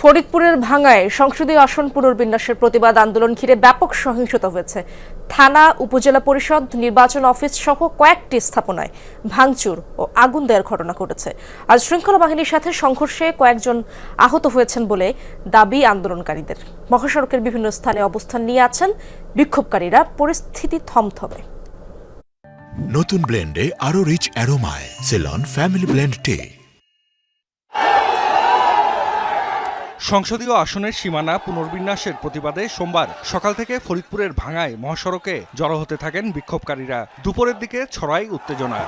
ফরিদপুরের ভাঙ্গায় সংসদীয় আসন পুনর্বিন্যাসের প্রতিবাদ আন্দোলন ঘিরে ব্যাপক সহিংসতা হয়েছে। থানা, উপজেলা পরিষদ, নির্বাচন অফিস সহ কয়েকটি স্থাপনায় ভাঙচুর ও আগুন দেওয়ার ঘটনা ঘটেছে। আজ শৃঙ্খলা বাহিনীর সাথে সংঘর্ষে কয়েকজন আহত হয়েছেন বলে দাবি আন্দোলনকারীদের। মহাসড়কের বিভিন্ন স্থানে অবস্থান নিয়ে আছেন বিক্ষোভকারীরা। পরিস্থিতি থমথমে। নতুন ব্লেন্ডে আরও রিচ অ্যারোমায় সেলন ফ্যামিলি ব্লেন্ড টে সংসদীয় আসনের সীমানা পুনর্বিন্যাসের প্রতিবাদে সোমবার সকাল থেকে ফরিদপুরের ভাঙায় মহাসড়কে জড়ো হতে থাকেন বিক্ষোভকারীরা। দুপুরের দিকে ছড়ায় উত্তেজনা।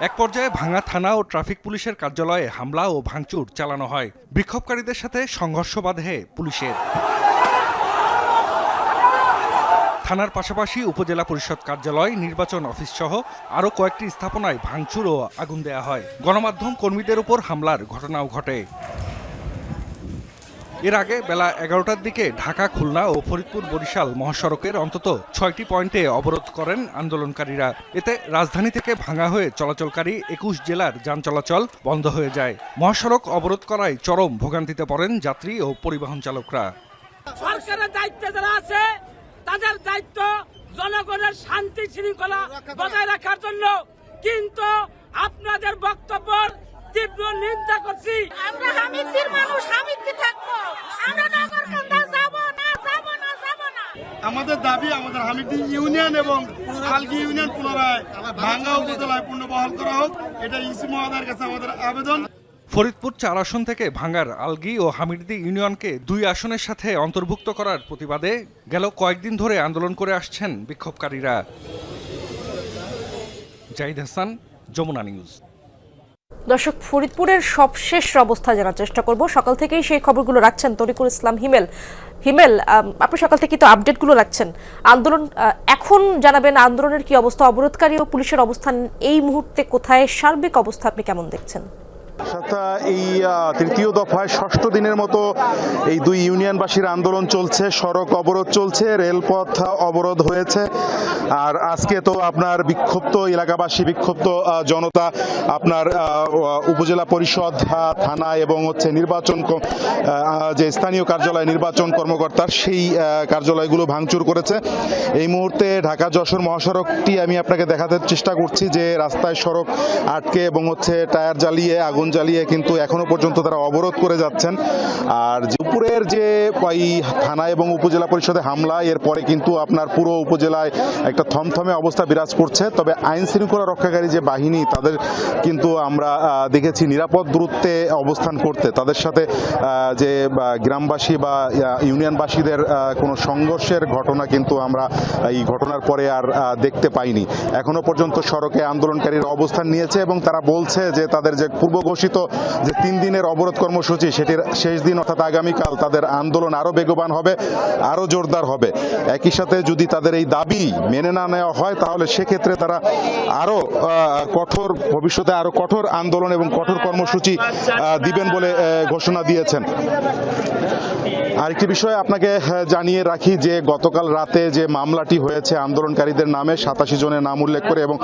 এক পর্যায়ে ভাঙা থানা ও ট্রাফিক পুলিশের কার্যালয়ে হামলা ও ভাঙচুর চালানো হয়। বিক্ষোভকারীদের সাথে সংঘর্ষ বাধে পুলিশের। থানার পাশাপাশি উপজেলা পরিষদ কার্যালয়, নির্বাচন অফিস সহ আরও কয়েকটি স্থাপনায় ভাঙচুর ও আগুন দেয়া হয়। গণমাধ্যম কর্মীদের উপর হামলার ঘটনাও ঘটে। এর আগে বেলা এগারোটার দিকে ঢাকা খুলনা ও ফরিদপুর বরিশাল মহাসড়কের অন্তত ছয়টি পয়েন্টে অবরোধ করেন আন্দোলনকারীরা। এতে রাজধানী থেকে ভাঙা হয়ে চলাচলকারী একুশ জেলার যান চলাচল বন্ধ হয়ে যায়। মহাসড়ক অবরোধ করায় চরম ভোগান্তিতে পড়েন যাত্রী ও পরিবহন চালকরা। সরকারের দায়িত্বে যারা আছে তাদের দায়িত্ব জনগণের শান্তি শৃঙ্খলা বজায় রাখার জন্য। কিন্তু আপনাদের বক্তব্যের তীব্র নিন্দা করছি। আমরা হামিদদের মানুষ হামিদকে আমাদের দাবি আমাদের হামিদি ইউনিয়ন এবং আলগি ইউনিয়ন পুনরায় ভাঙ্গা উপজেলায় পুনর্বহাল করা হোক। এটা ইসি মহোদয়ের কাছে আমাদের আবেদন। ফরিদপুর চার আসন থেকে ভাঙ্গার আলগি ও হামিরদি ইউনিয়নকে দুই আসনের সাথে অন্তর্ভুক্ত করার প্রতিবাদে গেল কয়েকদিন ধরে আন্দোলন করে আসছেন বিক্ষোভকারীরা। জাহিদ হাসান যমুনা নিউজ। দর্শক, ফরিদপুরের সবশেষ অবস্থা জানার চেষ্টা করব। সকাল থেকেই সেই খবরগুলো রাখছেন তরিকুল ইসলাম হিমেল। হিমেল আপনি সকাল থেকে তো আপডেটগুলো রাখছেন। আন্দোলন এখন জানাবেন আন্দোলনের কি অবস্থা অবরোধকারী ও পুলিশের অবস্থান এই মুহূর্তে কোথায়? সার্বিক অবস্থা আপনি কেমন দেখছেন? এই তৃতীয় দফায় ষষ্ঠ দিনের মতো এই দুই ইউনিয়নবাসীর আন্দোলন চলছে, সড়ক অবরোধ চলছে, রেলপথ অবরোধ হয়েছে। আর আজকে তো আপনার বিক্ষুব্ধ এলাকাবাসী, বিক্ষুব্ধ জনতা আপনার উপজেলা পরিষদ থানা এবং হচ্ছে নির্বাচন যে স্থানীয় কার্যালয় নির্বাচন কর্মকর্তার সেই কার্যালয়গুলো ভাঙচুর করেছে। এই মুহূর্তে ঢাকা যশোর মহাসড়কটি আমি আপনাকে দেখাতে চেষ্টা করছি যে রাস্তায় সড়ক আটকে এবং হচ্ছে টায়ার জ্বালিয়ে, আগুন জ্বালিয়ে কিন্তু এখনও পর্যন্ত তারা অবরোধ করে যাচ্ছেন। আর যে উপরের যে থানা এবং উপজেলা পরিষদে হামলা, এরপরে কিন্তু আপনার পুরো উপজেলায় একটা থমথমে অবস্থা বিরাজ করছে, তবে আইন শৃঙ্খলা রক্ষাকারী যে বাহিনী, তাদের কিন্তু আমরা দেখেছি নিরাপদ দূরত্বে অবস্থান করতে। তাদের সাথে যে গ্রামবাসী বা ইউনিয়নবাসীদের কোনো সংঘর্ষের ঘটনা কিন্তু আমরা এই ঘটনার পরে আর দেখতে পাইনি। এখনও পর্যন্ত সড়কে আন্দোলনকারীরা অবস্থান নিয়েছে এবং তারা বলছে যে, তাদের যে পূর্ব ঘোষিত যে তিন দিনের অবরোধ কর্মসূচি, সেটির শেষ দিন অর্থাৎ আগামীকাল তাদের আন্দোলন আরও বেগবান হবে আরও জোরদার হবে। একই সাথে যদি তাদের এই দাবি মেনে না নেওয়া হয়, তাহলে সেক্ষেত্রে তারা আরও কঠোর ভবিষ্যতে আরও কঠোর আন্দোলন এবং কঠোর কর্মসূচি দিবেন বলে ঘোষণা দিয়েছেন। আরেকটি বিষয় আপনাকে জানিয়ে রাখি যে গতকাল রাতে যে মামলাটি হয়েছে আন্দোলনকারীদের নামে সাতাশি জনের নাম উল্লেখ করে এবং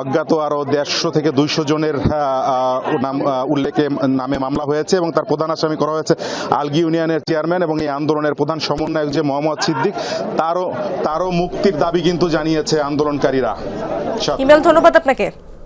অজ্ঞাত আরও দেড়শো থেকে দুইশো জনের নাম উল্লেখে নামে মামলা হয়েছে এবং তার প্রধান আসামি করা হয়েছে আলগি ইউনিয়নের চেয়ারম্যান এবং এই আন্দোলনের প্রধান সমন্বয়ক যে মোহাম্মদ সিদ্দিক, তারও তারও মুক্তির দাবি কিন্তু জানিয়েছে আন্দোলনকারীরা। হিমেল ধন্যবাদ আপনাকে।